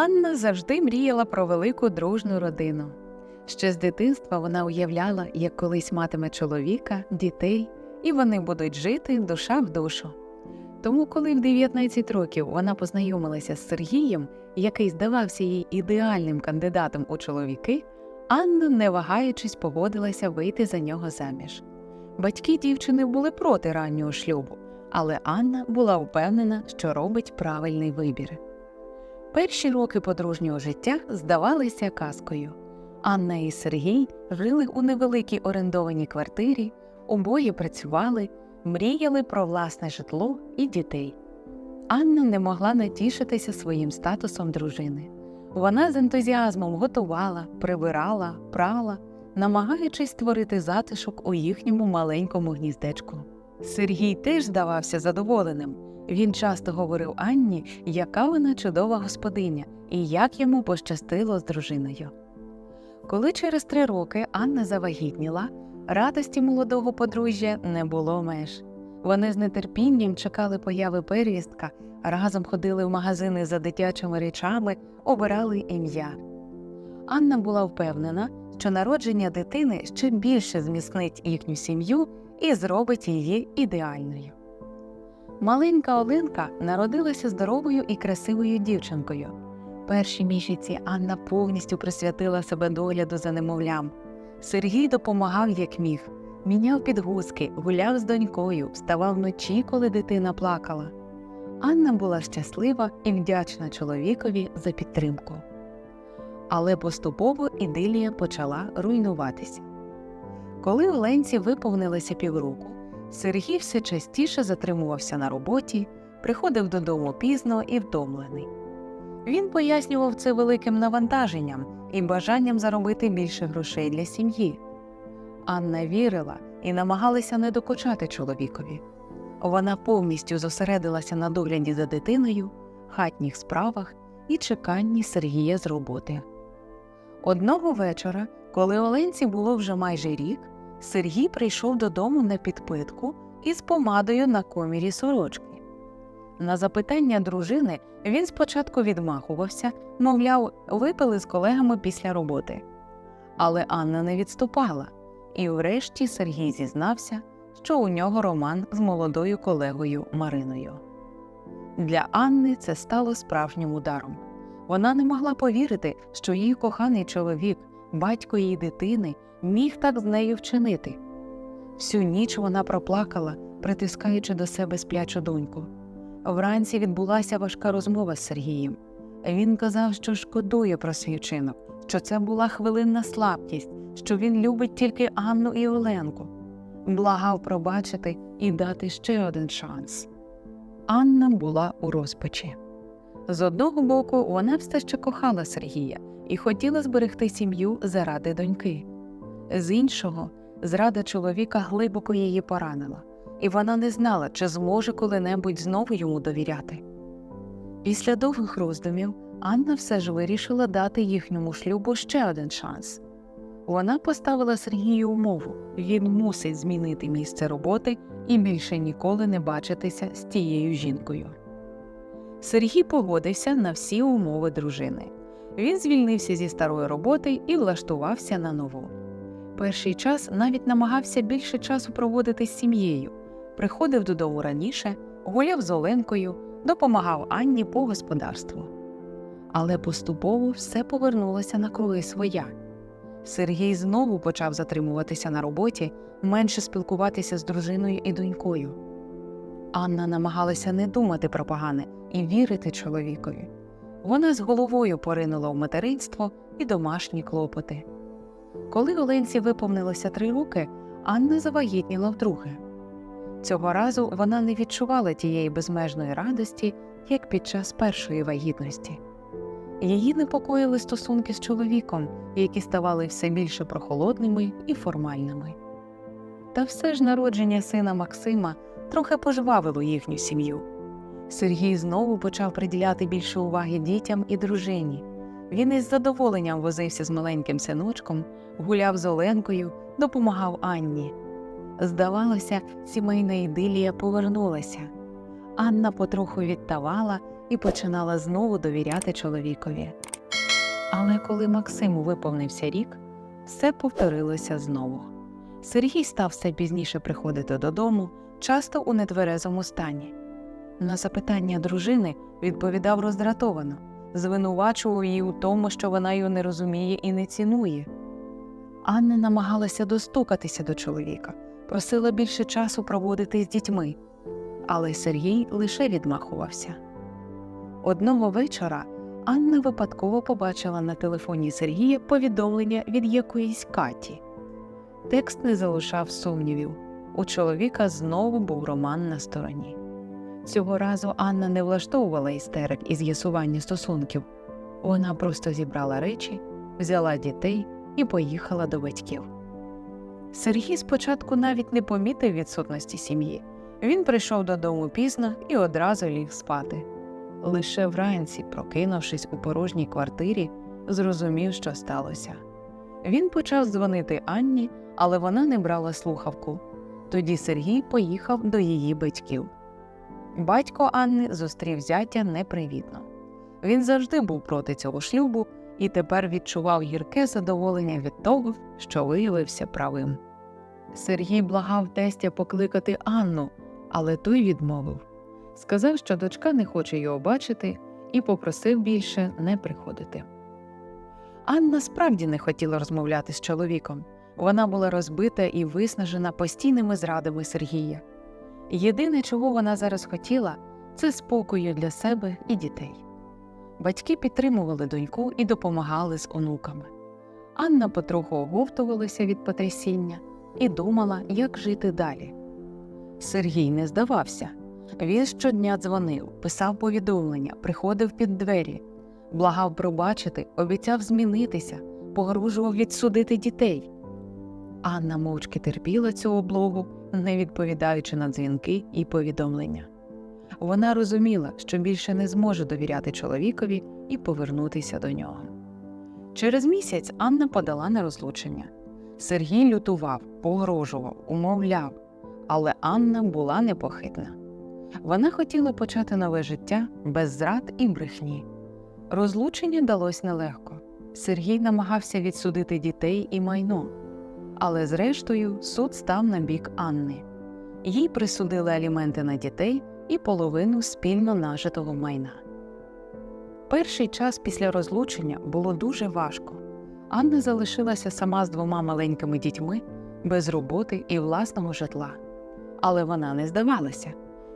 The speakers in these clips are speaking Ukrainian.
Анна завжди мріяла про велику дружну родину. Ще з дитинства вона уявляла, як колись матиме чоловіка, дітей, і вони будуть жити душа в душу. Тому, коли в 19 років вона познайомилася з Сергієм, який здавався їй ідеальним кандидатом у чоловіки, Анна, не вагаючись, погодилася вийти за нього заміж. Батьки дівчини були проти раннього шлюбу, але Анна була впевнена, що робить правильний вибір. Перші роки подружнього життя здавалися казкою. Анна і Сергій жили у невеликій орендованій квартирі, обоє працювали, мріяли про власне житло і дітей. Анна не могла натішитися своїм статусом дружини. Вона з ентузіазмом готувала, прибирала, прала, намагаючись створити затишок у їхньому маленькому гніздечку. Сергій теж здавався задоволеним. Він часто говорив Анні, яка вона чудова господиня і як йому пощастило з дружиною. Коли через три роки Анна завагітніла, радості молодого подружжя не було меж. Вони з нетерпінням чекали появи первістка, разом ходили в магазини за дитячими речами, обирали ім'я. Анна була впевнена, що народження дитини ще більше зміцнить їхню сім'ю і зробить її ідеальною. Маленька Оленка народилася здоровою і красивою дівчинкою. Перші місяці Анна повністю присвятила себе догляду за немовлям. Сергій допомагав як міг, міняв підгузки, гуляв з донькою, вставав вночі, коли дитина плакала. Анна була щаслива і вдячна чоловікові за підтримку. Але поступово ідилія почала руйнуватися. Коли Оленці виповнилося півроку, Сергій все частіше затримувався на роботі, приходив додому пізно і втомлений. Він пояснював це великим навантаженням і бажанням заробити більше грошей для сім'ї. Анна вірила і намагалася не докучати чоловікові. Вона повністю зосередилася на догляді за дитиною, хатніх справах і чеканні Сергія з роботи. Одного вечора, коли Оленці було вже майже рік, Сергій прийшов додому на підпитку із помадою на комірі сорочки. На запитання дружини він спочатку відмахувався, мовляв, випили з колегами після роботи. Але Анна не відступала, і врешті Сергій зізнався, що у нього роман з молодою колегою Мариною. Для Анни це стало справжнім ударом. Вона не могла повірити, що її коханий чоловік, батько її дитини, міг так з нею вчинити. Всю ніч вона проплакала, притискаючи до себе сплячу доньку. Вранці відбулася важка розмова з Сергієм. Він казав, що шкодує про свій вчинок, що це була хвилинна слабкість, що він любить тільки Анну і Оленку. Благав пробачити і дати ще один шанс. Анна була у розпачі. З одного боку, вона все ще кохала Сергія і хотіла зберегти сім'ю заради доньки. З іншого, зрада чоловіка глибоко її поранила, і вона не знала, чи зможе коли-небудь знову йому довіряти. Після довгих роздумів Анна все ж вирішила дати їхньому шлюбу ще один шанс. Вона поставила Сергію умову він мусить змінити місце роботи і більше ніколи не бачитися з тією жінкою. Сергій погодився на всі умови дружини. Він звільнився зі старої роботи і влаштувався на нову. Перший час навіть намагався більше часу проводити з сім'єю, приходив додому раніше, гуляв з Оленкою, допомагав Анні по господарству. Але поступово все повернулося на круги своя. Сергій знову почав затримуватися на роботі, менше спілкуватися з дружиною і донькою. Анна намагалася не думати про погане і вірити чоловікові. Вона з головою поринула в материнство і домашні клопоти. Коли Оленці виповнилося три роки, Анна завагітніла вдруге. Цього разу вона не відчувала тієї безмежної радості, як під час першої вагітності. Її непокоїли стосунки з чоловіком, які ставали все більше прохолодними і формальними. Та все ж народження сина Максима трохи пожвавило їхню сім'ю. Сергій знову почав приділяти більше уваги дітям і дружині. Він із задоволенням возився з маленьким синочком, гуляв з Оленкою, допомагав Анні. Здавалося, сімейна ідилія повернулася. Анна потроху відтавала, і починала знову довіряти чоловікові. Але коли Максиму виповнився рік, все повторилося знову. Сергій став все пізніше приходити додому, часто у нетверезому стані. На запитання дружини відповідав роздратовано, звинувачував її у тому, що вона його не розуміє і не цінує. Анна намагалася достукатися до чоловіка, просила більше часу проводити з дітьми, але Сергій лише відмахувався. Одного вечора Анна випадково побачила на телефоні Сергія повідомлення від якоїсь Каті. Текст не залишав сумнівів. У чоловіка знову був роман на стороні. Цього разу Анна не влаштовувала істерик і з'ясування стосунків. Вона просто зібрала речі, взяла дітей і поїхала до батьків. Сергій спочатку навіть не помітив відсутності сім'ї. Він прийшов додому пізно і одразу ліг спати. Лише вранці, прокинувшись у порожній квартирі, зрозумів, що сталося. Він почав дзвонити Анні, але вона не брала слухавку. Тоді Сергій поїхав до її батьків. Батько Анни зустрів зятя непривітно. Він завжди був проти цього шлюбу і тепер відчував гірке задоволення від того, що виявився правим. Сергій благав тестя покликати Анну, але той відмовив. Сказав, що дочка не хоче його бачити, і попросив більше не приходити. Анна справді не хотіла розмовляти з чоловіком. Вона була розбита і виснажена постійними зрадами Сергія. Єдине, чого вона зараз хотіла, це спокою для себе і дітей. Батьки підтримували доньку і допомагали з онуками. Анна потроху оговтувалася від потрясіння і думала, як жити далі. Сергій не здавався. Він щодня дзвонив, писав повідомлення, приходив під двері, благав пробачити, обіцяв змінитися, погрожував відсудити дітей. Анна мовчки терпіла цю облогу, не відповідаючи на дзвінки і повідомлення. Вона розуміла, що більше не зможе довіряти чоловікові і повернутися до нього. Через місяць Анна подала на розлучення. Сергій лютував, погрожував, умовляв, але Анна була непохитна. Вона хотіла почати нове життя без зрад і брехні. Розлучення далось нелегко. Сергій намагався відсудити дітей і майно, але зрештою суд став на бік Анни. Їй присудили аліменти на дітей і половину спільно нажитого майна. Перший час після розлучення було дуже важко. Анна залишилася сама з двома маленькими дітьми, без роботи і власного житла. Але вона не здавалася.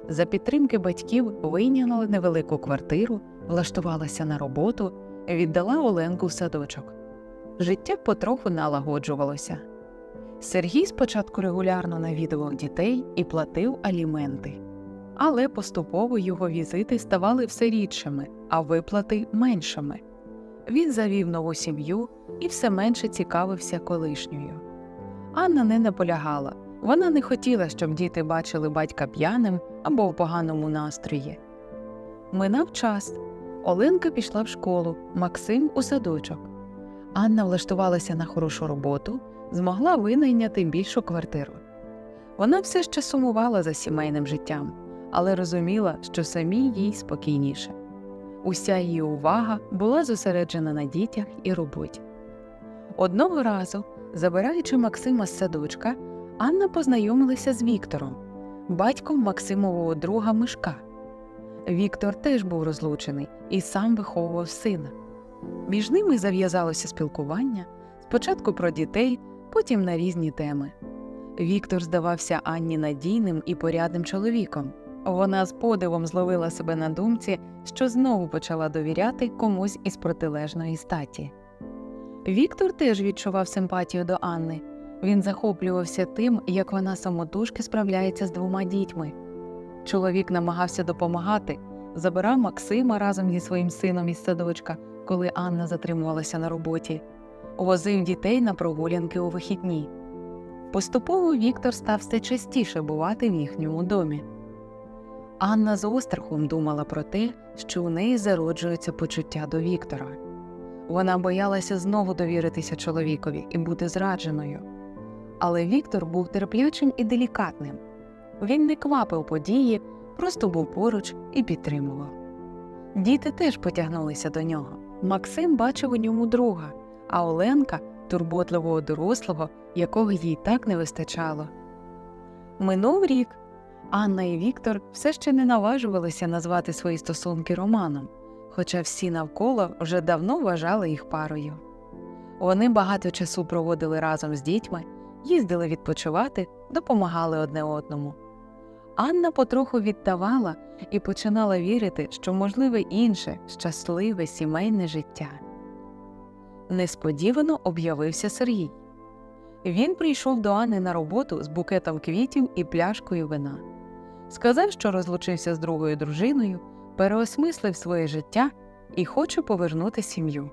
За підтримки батьків вийняла невелику квартиру, влаштувалася на роботу, віддала Оленку в садочок. Життя потроху налагоджувалося. Сергій спочатку регулярно навідував дітей і платив аліменти. Але поступово його візити ставали все рідшими, а виплати меншими. Він завів нову сім'ю і все менше цікавився колишньою. Анна не наполягала, вона не хотіла, щоб діти бачили батька п'яним або в поганому настрої. Минав час. Оленка пішла в школу, Максим у садочок. Анна влаштувалася на хорошу роботу, змогла винайняти більшу квартиру. Вона все ще сумувала за сімейним життям, але розуміла, що самій їй спокійніше. Уся її увага була зосереджена на дітях і роботі. Одного разу, забираючи Максима з садочка, Анна познайомилася з Віктором, батьком Максимового друга Мишка. Віктор теж був розлучений і сам виховував сина. Між ними зав'язалося спілкування спочатку про дітей, потім на різні теми. Віктор здавався Анні надійним і порядним чоловіком. Вона з подивом зловила себе на думці, що знову почала довіряти комусь із протилежної статі. Віктор теж відчував симпатію до Анни. Він захоплювався тим, як вона самотужки справляється з двома дітьми. Чоловік намагався допомагати, забирав Максима разом зі своїм сином із садочка, коли Анна затримувалася на роботі, возив дітей на прогулянки у вихідні. Поступово Віктор став все частіше бувати в їхньому домі. Анна з острахом думала про те, що у неї зароджується почуття до Віктора. Вона боялася знову довіритися чоловікові і бути зрадженою. Але Віктор був терплячим і делікатним. Він не квапив події, просто був поруч і підтримував. Діти теж потягнулися до нього. Максим бачив у ньому друга, а Оленка турботливого дорослого, якого їй так не вистачало. Минув рік. Анна і Віктор все ще не наважувалися назвати свої стосунки романом, хоча всі навколо вже давно вважали їх парою. Вони багато часу проводили разом з дітьми, їздили відпочивати, допомагали одне одному. Анна потроху віддавала і починала вірити, що можливе інше, щасливе сімейне життя. Несподівано об'явився Сергій. Він прийшов до Анни на роботу з букетом квітів і пляшкою вина. Сказав, що розлучився з другою дружиною, переосмислив своє життя і хоче повернути сім'ю.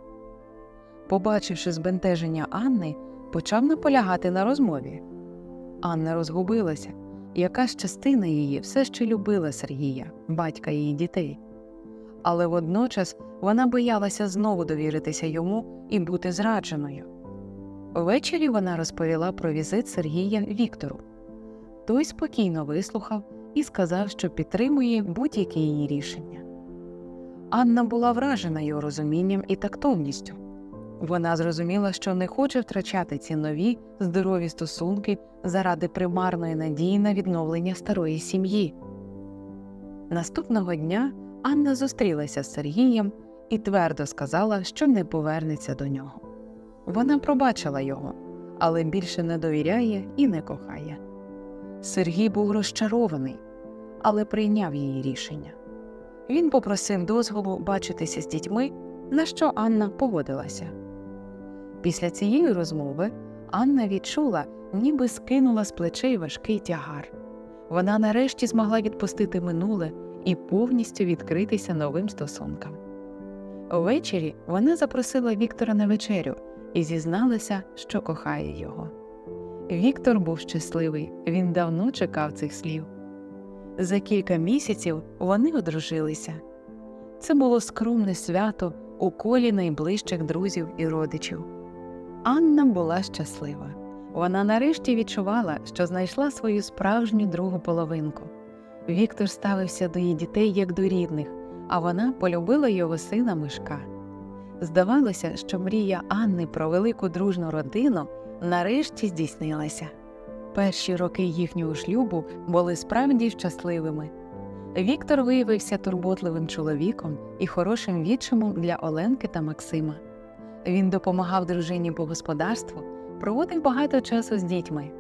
Побачивши збентеження Анни, почав наполягати на розмові. Анна розгубилася, якась частина її все ще любила Сергія, батька її дітей. Але водночас вона боялася знову довіритися йому і бути зрадженою. Ввечері вона розповіла про візит Сергія Віктору. Той спокійно вислухав і сказав, що підтримує будь-яке її рішення. Анна була вражена його розумінням і тактовністю. Вона зрозуміла, що не хоче втрачати ці нові здорові стосунки заради примарної надії на відновлення старої сім'ї. Наступного дня Анна зустрілася з Сергієм і твердо сказала, що не повернеться до нього. Вона пробачила його, але більше не довіряє і не кохає. Сергій був розчарований, але прийняв її рішення. Він попросив дозволу бачитися з дітьми, на що Анна погодилася. Після цієї розмови Анна відчула, ніби скинула з плечей важкий тягар. Вона нарешті змогла відпустити минуле і повністю відкритися новим стосункам. Увечері вона запросила Віктора на вечерю і зізналася, що кохає його. Віктор був щасливий, він давно чекав цих слів. За кілька місяців вони одружилися. Це було скромне свято у колі найближчих друзів і родичів. Анна була щаслива. Вона нарешті відчувала, що знайшла свою справжню другу половинку. Віктор ставився до її дітей як до рідних, а вона полюбила його сина Мишка. Здавалося, що мрія Анни про велику дружну родину нарешті здійснилася. Перші роки їхнього шлюбу були справді щасливими. Віктор виявився турботливим чоловіком і хорошим відчимом для Оленки та Максима. Він допомагав дружині по господарству, проводив багато часу з дітьми.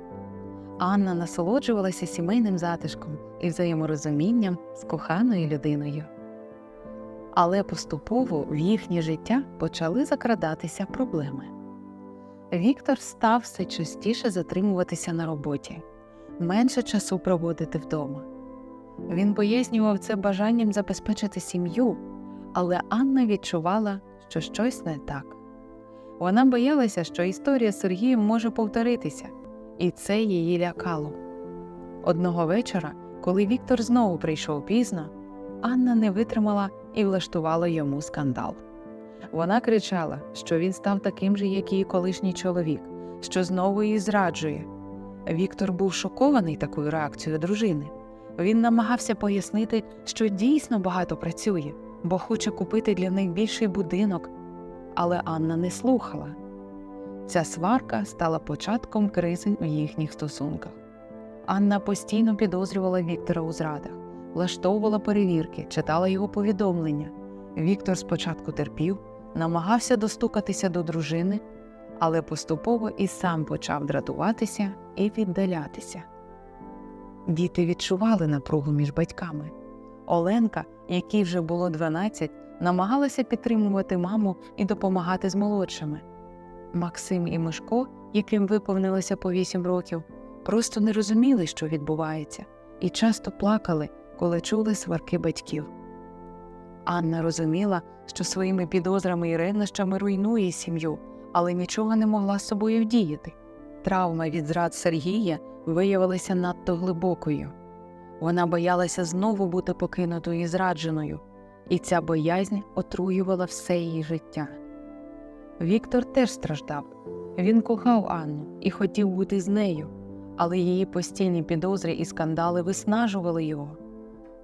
Анна насолоджувалася сімейним затишком і взаєморозумінням з коханою людиною. Але поступово в їхнє життя почали закрадатися проблеми. Віктор став все частіше затримуватися на роботі, менше часу проводити вдома. Він пояснював це бажанням забезпечити сім'ю, але Анна відчувала, що щось не так. Вона боялася, що історія з Сергієм може повторитися, і це її лякало. Одного вечора, коли Віктор знову прийшов пізно, Анна не витримала і влаштувала йому скандал. Вона кричала, що він став таким же, як її колишній чоловік, що знову її зраджує. Віктор був шокований такою реакцією дружини. Він намагався пояснити, що дійсно багато працює, бо хоче купити для них більший будинок, але Анна не слухала. Ця сварка стала початком кризи в їхніх стосунках. Анна постійно підозрювала Віктора у зрадах, влаштовувала перевірки, читала його повідомлення. Віктор спочатку терпів, намагався достукатися до дружини, але поступово і сам почав дратуватися і віддалятися. Діти відчували напругу між батьками. Оленка, якій вже було 12, намагалася підтримувати маму і допомагати з молодшими. Максим і Мишко, яким виповнилося по 8 років, просто не розуміли, що відбувається, і часто плакали, коли чули сварки батьків. Анна розуміла, що своїми підозрами і ревнощами руйнує сім'ю, але нічого не могла з собою вдіяти. Травма від зрад Сергія виявилася надто глибокою. Вона боялася знову бути покинутою і зрадженою, і ця боязнь отруювала все її життя. Віктор теж страждав. Він кохав Анну і хотів бути з нею, але її постійні підозри і скандали виснажували його.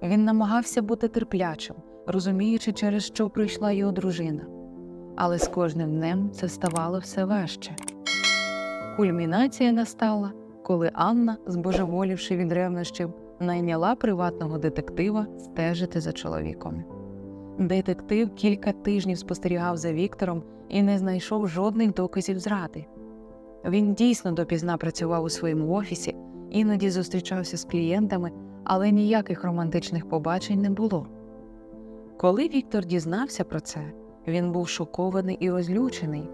Він намагався бути терплячим, розуміючи, через що прийшла його дружина. Але з кожним днем це ставало все важче. Кульмінація настала, коли Анна, збожеволівши від ревнощів, найняла приватного детектива стежити за чоловіком. Детектив кілька тижнів спостерігав за Віктором і не знайшов жодних доказів зради. Він дійсно допізна працював у своєму офісі, іноді зустрічався з клієнтами, але ніяких романтичних побачень не було. Коли Віктор дізнався про це, він був шокований і розлючений.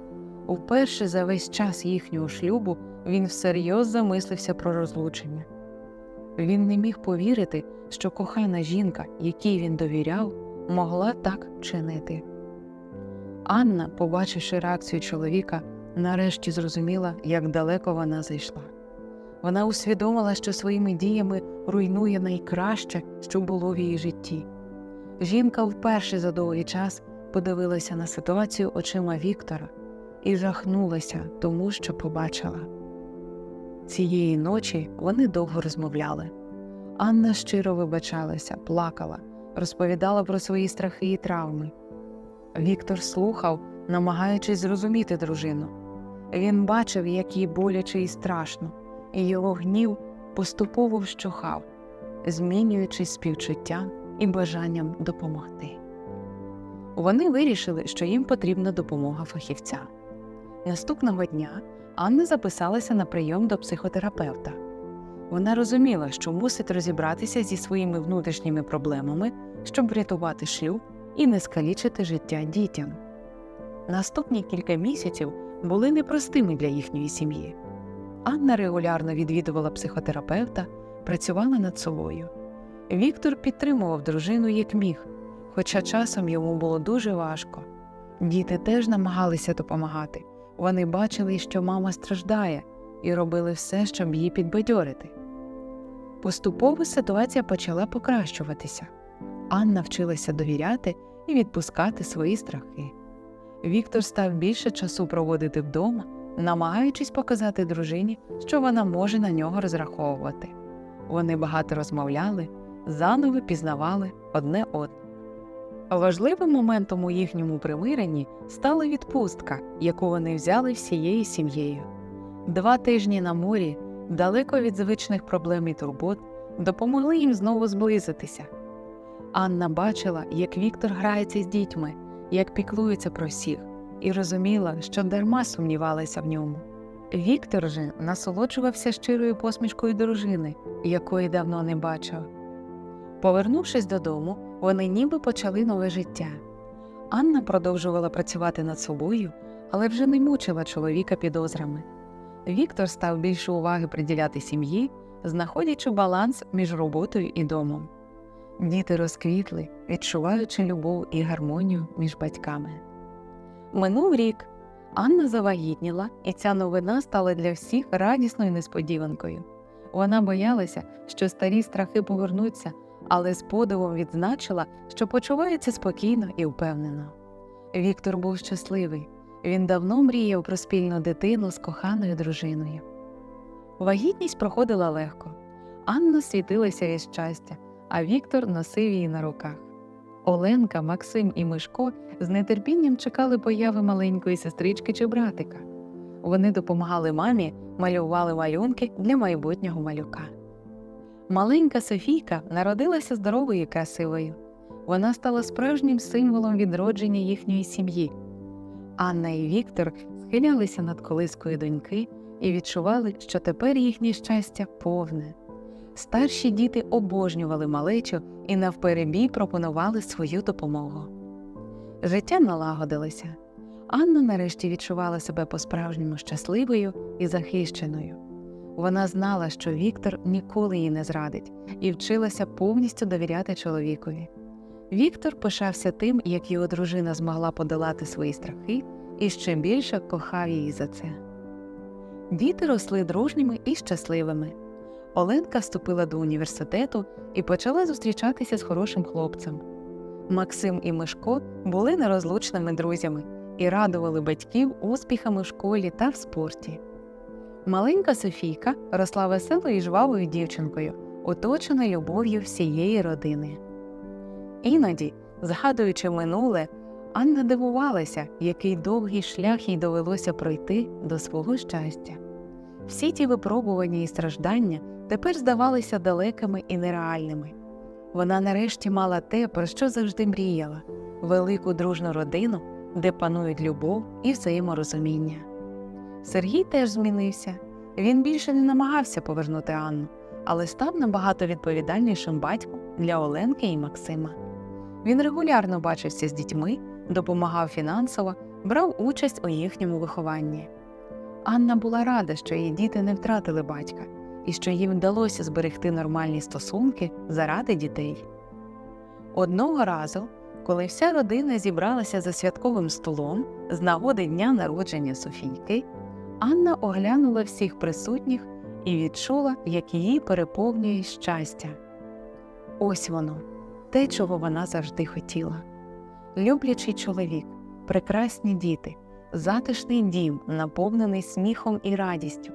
Уперше за весь час їхнього шлюбу він всерйоз замислився про розлучення. Він не міг повірити, що кохана жінка, якій він довіряв, могла так чинити. Анна, побачивши реакцію чоловіка, нарешті зрозуміла, як далеко вона зайшла. Вона усвідомила, що своїми діями руйнує найкраще, що було в її житті. Жінка вперше за довгий час подивилася на ситуацію очима Віктора і жахнулася тому, що побачила. Цієї ночі вони довго розмовляли. Анна щиро вибачалася, плакала, розповідала про свої страхи і травми. Віктор слухав, намагаючись зрозуміти дружину. Він бачив, як їй боляче і страшно, і його гнів поступово вщухав, змінюючись співчуттям і бажанням допомогти. Вони вирішили, що їм потрібна допомога фахівця. Наступного дня Анна записалася на прийом до психотерапевта. Вона розуміла, що мусить розібратися зі своїми внутрішніми проблемами, щоб врятувати шлюб і не скалічити життя дітям. Наступні кілька місяців були непростими для їхньої сім'ї. Анна регулярно відвідувала психотерапевта, працювала над собою. Віктор підтримував дружину як міг, хоча часом йому було дуже важко. Діти теж намагалися допомагати. Вони бачили, що мама страждає, і робили все, щоб її підбадьорити. Поступово ситуація почала покращуватися. Анна вчилася довіряти і відпускати свої страхи. Віктор став більше часу проводити вдома, намагаючись показати дружині, що вона може на нього розраховувати. Вони багато розмовляли, заново пізнавали одне одного. Важливим моментом у їхньому примиренні стала відпустка, яку вони взяли всією сім'єю. Два тижні на морі, далеко від звичних проблем і турбот, допомогли їм знову зблизитися. Анна бачила, як Віктор грається з дітьми, як піклується про всіх, і розуміла, що дарма сумнівалася в ньому. Віктор же насолоджувався щирою посмішкою дружини, якої давно не бачив. Повернувшись додому, вони ніби почали нове життя. Анна продовжувала працювати над собою, але вже не мучила чоловіка підозрами. Віктор став більше уваги приділяти сім'ї, знаходячи баланс між роботою і домом. Діти розквітли, відчуваючи любов і гармонію між батьками. Минув рік. Анна завагітніла, і ця новина стала для всіх радісною несподіванкою. Вона боялася, що старі страхи повернуться, але з подивом відзначила, що почувається спокійно і впевнено. Віктор був щасливий. Він давно мріяв про спільну дитину з коханою дружиною. Вагітність проходила легко. Анна світилася від щастя, а Віктор носив її на руках. Оленка, Максим і Мишко з нетерпінням чекали появи маленької сестрички чи братика. Вони допомагали мамі, малювали малюнки для майбутнього малюка. Маленька Софійка народилася здоровою і красивою. Вона стала справжнім символом відродження їхньої сім'ї. Анна і Віктор схилялися над колискою доньки і відчували, що тепер їхнє щастя повне. Старші діти обожнювали малечу і навперебій пропонували свою допомогу. Життя налагодилося. Анна нарешті відчувала себе по-справжньому щасливою і захищеною. Вона знала, що Віктор ніколи її не зрадить, і вчилася повністю довіряти чоловікові. Віктор пишався тим, як його дружина змогла подолати свої страхи і ще більше кохав її за це. Діти росли дружніми і щасливими. Оленка вступила до університету і почала зустрічатися з хорошим хлопцем. Максим і Мишко були нерозлучними друзями і радували батьків успіхами в школі та в спорті. Маленька Софійка росла веселою і жвавою дівчинкою, оточена любов'ю всієї родини. Іноді, Згадуючи минуле, Анна дивувалася, який довгий шлях їй довелося пройти до свого щастя. Всі ті випробування і страждання тепер здавалися далекими і нереальними. Вона нарешті мала те, про що завжди мріяла велику дружну родину, де панують любов і взаєморозуміння. Сергій теж змінився. Він більше не намагався повернути Анну, але став набагато відповідальнішим батьком для Оленки і Максима. Він регулярно бачився з дітьми, допомагав фінансово, брав участь у їхньому вихованні. Анна була рада, що її діти не втратили батька і що їм вдалося зберегти нормальні стосунки заради дітей. Одного разу, коли вся родина зібралася за святковим столом з нагоди дня народження Софійки, Анна оглянула всіх присутніх і відчула, як її переповнює щастя. Ось воно, те, чого вона завжди хотіла. Люблячий чоловік, прекрасні діти, затишний дім, наповнений сміхом і радістю.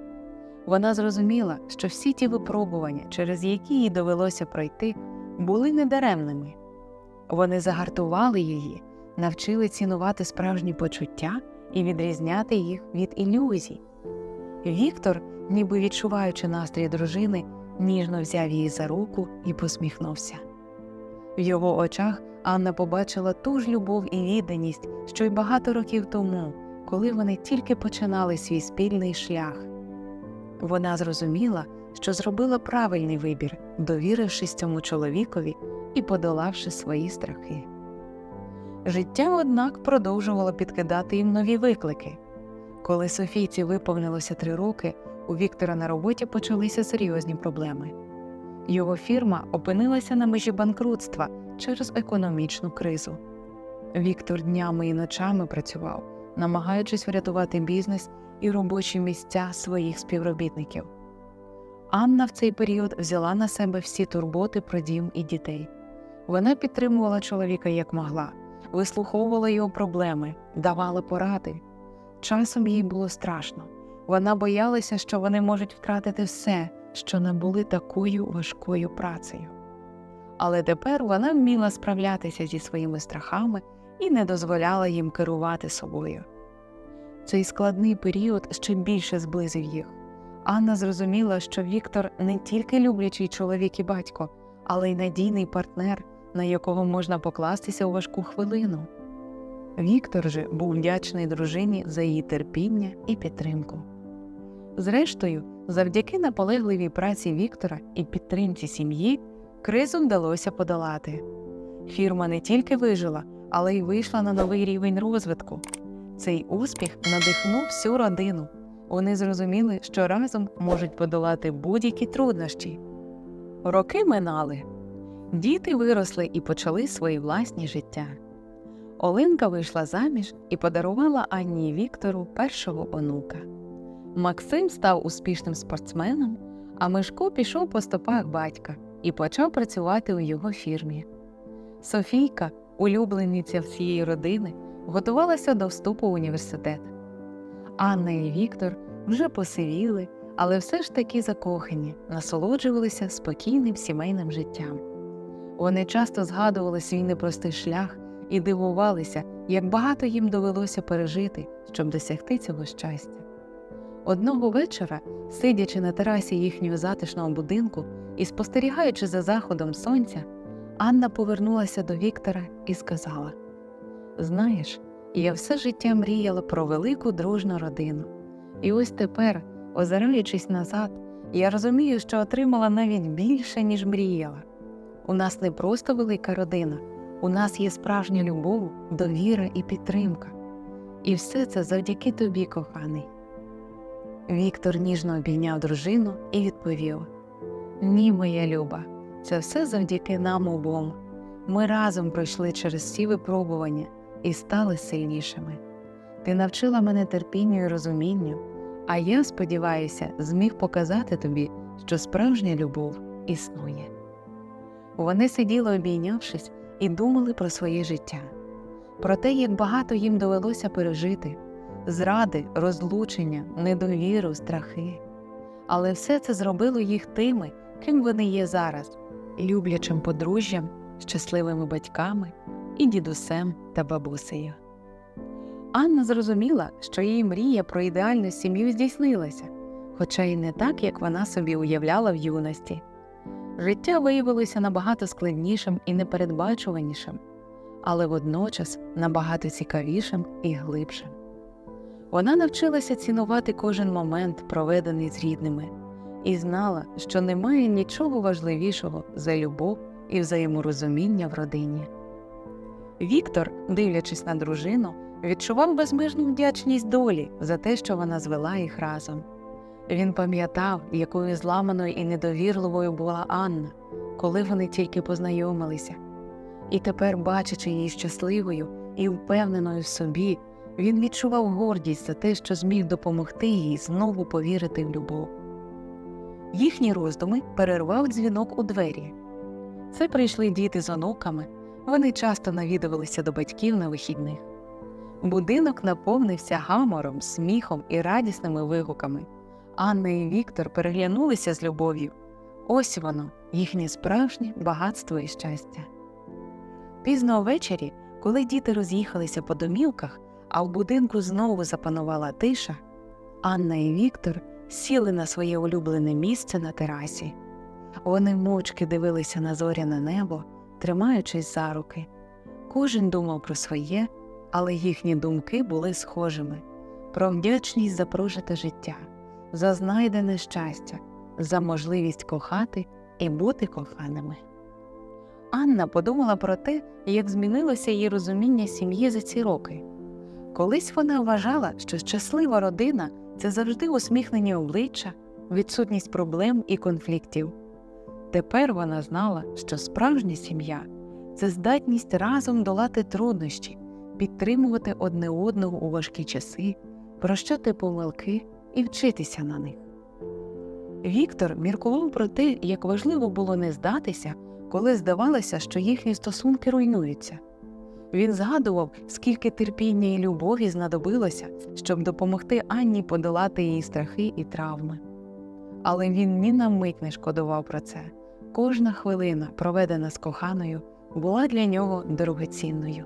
Вона зрозуміла, що всі ті випробування, через які їй довелося пройти, були недаремними. Вони загартували її, навчили цінувати справжні почуття і відрізняти їх від ілюзій. Віктор, ніби відчуваючи настрій дружини, ніжно взяв її за руку і посміхнувся. В його очах Анна побачила ту ж любов і відданість, що й багато років тому, коли вони тільки починали свій спільний шлях. Вона зрозуміла, що зробила правильний вибір, довірившись цьому чоловікові і подолавши свої страхи. Життя, однак, продовжувало підкидати їм нові виклики. Коли Софійці виповнилося три роки, у Віктора на роботі почалися серйозні проблеми. Його фірма опинилася на межі банкрутства через економічну кризу. Віктор днями і ночами працював, намагаючись врятувати бізнес і робочі місця своїх співробітників. Анна в цей період взяла на себе всі турботи про дім і дітей. Вона підтримувала чоловіка як могла, вислуховувала його проблеми, давала поради. Часом їй було страшно. Вона боялася, що вони можуть втратити все, що не були такою важкою працею. Але тепер вона вміла справлятися зі своїми страхами і не дозволяла їм керувати собою. Цей складний період ще більше зблизив їх. Анна зрозуміла, що Віктор не тільки люблячий чоловік і батько, але й надійний партнер, на якого можна покластися у важку хвилину. Віктор же був вдячний дружині за її терпіння і підтримку. Зрештою, завдяки наполегливій праці Віктора і підтримці сім'ї, кризу вдалося подолати. Фірма не тільки вижила, але й вийшла на новий рівень розвитку. Цей успіх надихнув всю родину. Вони зрозуміли, що разом можуть подолати будь-які труднощі. Роки минали. Діти виросли і почали свої власні життя. Оленка вийшла заміж і подарувала Анні і Віктору першого онука. Максим став успішним спортсменом, а Мишко пішов по стопах батька і почав працювати у його фірмі. Софійка, улюблениця всієї родини, готувалася до вступу в університет. Анна і Віктор вже посивіли, але все ж таки закохані, насолоджувалися спокійним сімейним життям. Вони часто згадували свій непростий шлях і дивувалися, як багато їм довелося пережити, щоб досягти цього щастя. Одного вечора, сидячи на терасі їхнього затишного будинку і спостерігаючи за заходом сонця, Анна повернулася до Віктора і сказала: Знаєш, я все життя мріяла про велику дружну родину. І ось тепер, озираючись назад, я розумію, що отримала навіть більше, ніж мріяла. У нас не просто велика родина, у нас є справжня любов, довіра і підтримка. І все це завдяки тобі, коханий. Віктор ніжно обійняв дружину і відповів: Ні, моя люба, це все завдяки нам обом. Ми разом пройшли через всі випробування і стали сильнішими. Ти навчила мене терпінню і розумінню, а я, сподіваюся, зміг показати тобі, що справжня любов існує. Вони сиділи, обійнявшись, і думали про своє життя, про те, як багато їм довелося пережити зради, розлучення, недовіру, страхи. Але все це зробило їх тими, ким вони є зараз люблячим подружжям, щасливими батьками і дідусем та бабусею. Анна зрозуміла, що її мрія про ідеальну сім'ю здійснилася, хоча й не так, як вона собі уявляла в юності. Життя виявилося набагато складнішим і непередбачуванішим, але водночас набагато цікавішим і глибшим. Вона навчилася цінувати кожен момент, проведений з рідними, і знала, що немає нічого важливішого за любов і взаєморозуміння в родині. Віктор, дивлячись на дружину, відчував безмежну вдячність долі за те, що вона звела їх разом. Він пам'ятав, якою зламаною і недовірливою була Анна, коли вони тільки познайомилися. І тепер, бачачи її щасливою і впевненою в собі, він відчував гордість за те, що зміг допомогти їй знову повірити в любов. Їхні роздуми перервав дзвінок у двері. Це прийшли діти з онуками, вони часто навідувалися до батьків на вихідних. Будинок наповнився гамором, сміхом і радісними вигуками. Анна і Віктор переглянулися з любов'ю. Ось воно, їхнє справжнє багатство і щастя. Пізно ввечері, коли діти роз'їхалися по домівках, а в будинку знову запанувала тиша, Анна і Віктор сіли на своє улюблене місце на терасі. Вони мовчки дивилися на зоряне небо, тримаючись за руки. Кожен думав про своє, але їхні думки були схожими про вдячність за прожите життя, за знайдене щастя, за можливість кохати і бути коханими. Анна подумала про те, як змінилося її розуміння сім'ї за ці роки. Колись вона вважала, що щаслива родина це завжди усміхнені обличчя, відсутність проблем і конфліктів. Тепер вона знала, що справжня сім'я це здатність разом долати труднощі, підтримувати одне одного у важкі часи, прощати помилки і вчитися на них. Віктор міркував про те, як важливо було не здатися, коли здавалося, що їхні стосунки руйнуються. Він згадував, скільки терпіння і любові знадобилося, щоб допомогти Анні подолати її страхи і травми. Але він ні на мить не шкодував про це. Кожна хвилина, проведена з коханою, була для нього дорогоцінною.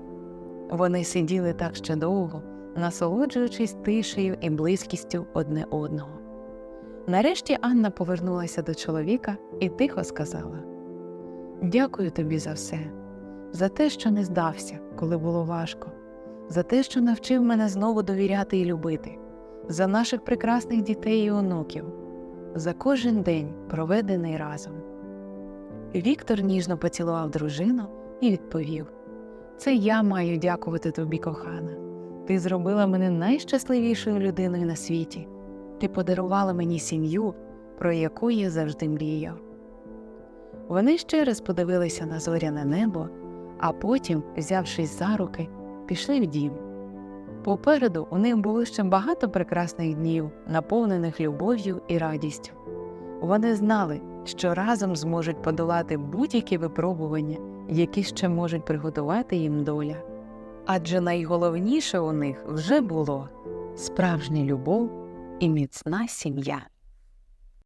Вони сиділи так ще довго, насолоджуючись тишею і близькістю одне одного. Нарешті Анна повернулася до чоловіка і тихо сказала: Дякую тобі за все, за те, що не здався, коли було важко, за те, що навчив мене знову довіряти і любити, за наших прекрасних дітей і онуків, за кожен день, проведений разом. Віктор ніжно поцілував дружину і відповів: Це я маю дякувати тобі, кохана. Ти зробила мене найщасливішою людиною на світі. Ти подарувала мені сім'ю, про яку я завжди мріяв. Вони ще раз подивилися на зоряне небо, а потім, взявшись за руки, пішли в дім. Попереду у них було ще багато прекрасних днів, наповнених любов'ю і радістю. Вони знали, що разом зможуть подолати будь-які випробування, які ще можуть приготувати їм доля. Адже найголовніше у них вже було справжня любов і міцна сім'я.